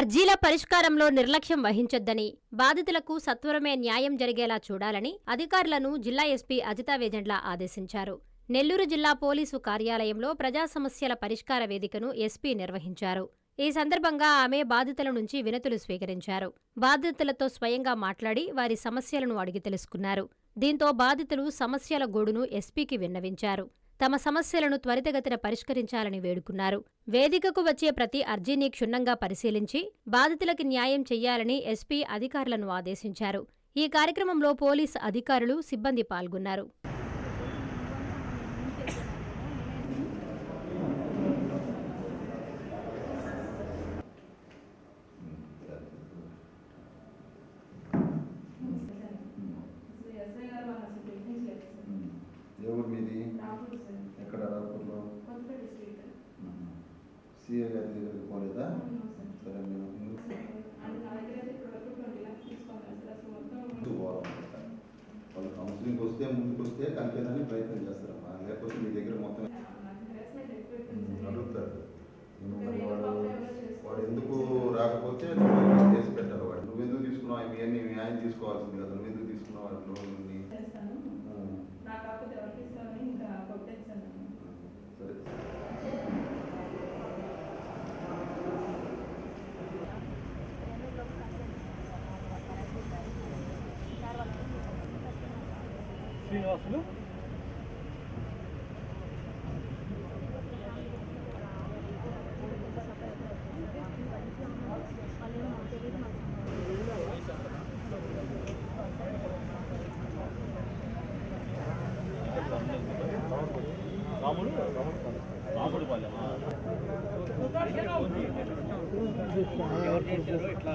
అర్జీల పరిష్కారంలో నిర్లక్ష్యం వహించొద్దని బాధితులకు సత్వరమే న్యాయం జరిగేలా చూడాలని అధికారులను జిల్లా ఎస్పీ అజితా వేజెండ్ల ఆదేశించారు. నెల్లూరు జిల్లా పోలీసు కార్యాలయంలో ప్రజా సమస్యల పరిష్కార వేదికను ఎస్పీ నిర్వహించారు. ఈ సందర్భంగా ఆమె బాధితుల నుంచి వినతులు స్వీకరించారు. బాధితులతో స్వయంగా మాట్లాడి వారి సమస్యలను అడిగి తెలుసుకున్నారు. దీంతో బాధితులు సమస్యల గోడును ఎస్పీకి విన్నవించారు. తమ సమస్యలను త్వరితగతిన పరిష్కరించాలని వేడుకున్నారు. వేదికకు వచ్చే ప్రతి అర్జీని క్షుణ్ణంగా పరిశీలించి బాధితులకి న్యాయం చెయ్యాలని ఎస్పీ అధికారులను ఆదేశించారు. ఈ కార్యక్రమంలో పోలీస్ అధికారులు సిబ్బంది పాల్గొన్నారు. సిఏ గారి దగ్గరికి పోలేదా సార్ మేము వాళ్ళు కౌన్సిలింగ్ వస్తే ముందుకు వస్తే కలిపేదానికి ప్రయత్నం చేస్తారమ్మా లేకపోతే మీ దగ్గర మొత్తం అడుగుతారు వాడు. వాడు ఎందుకు రాకపోతే చేసి పెట్టాలి వాడు నువ్వు ఎందుకు తీసుకున్నావు ఇవన్నీ ఆయన తీసుకోవాల్సింది కదా నువ్వు ఎందుకు తీసుకున్నావు వాడి శ్రీనివాసులు. రాముడు? రాముడు పాలెమా ఎవరు చేశారు ఇట్లా